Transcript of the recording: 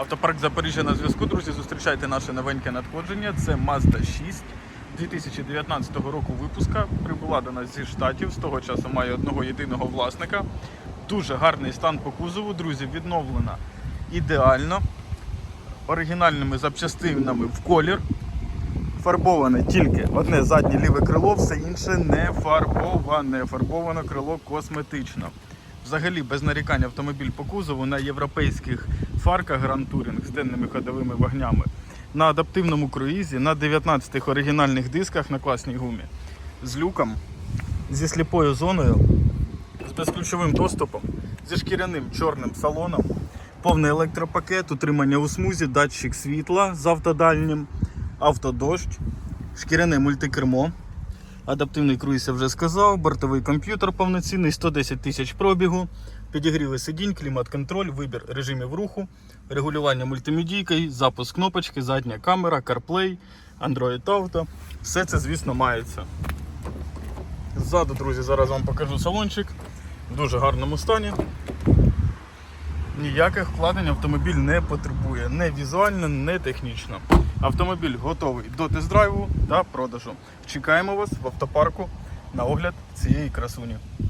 Автопарк Запоріжжя на зв'язку. Друзі, зустрічайте наше новеньке надходження. Це Mazda 6 2019 року випуска. Прибула до нас зі штатів. З того часу має одного єдиного власника. Дуже гарний стан по кузову, друзі, відновлена ідеально. Оригінальними запчастинами в колір. Фарбоване тільки одне заднє ліве крило, все інше не фарбоване. Фарбоване крило косметично. Взагалі без нарікань автомобіль по кузову на європейських фарках Grand Touring з денними ходовими вогнями, на адаптивному круїзі, на 19-х оригінальних дисках на класній гумі, з люком, зі сліпою зоною, з безключовим доступом, зі шкіряним чорним салоном, повний електропакет, утримання у смузі, датчик світла з автодальнім, автодощ, шкіряне мультикермо. Адаптивний круїз я вже сказав, бортовий комп'ютер повноцінний, 110 тисяч пробігу, підігріли сидінь, клімат-контроль, вибір режимів руху, регулювання мультимедійкою, запуск кнопочки, задня камера, CarPlay, Android Auto. Все це, звісно, мається. Ззаду, друзі, зараз вам покажу салончик в дуже гарному стані. Ніяких вкладень автомобіль не потребує, не візуально, не технічно. Автомобіль готовий до тест-драйву та продажу. Чекаємо вас в автопарку на огляд цієї красуні.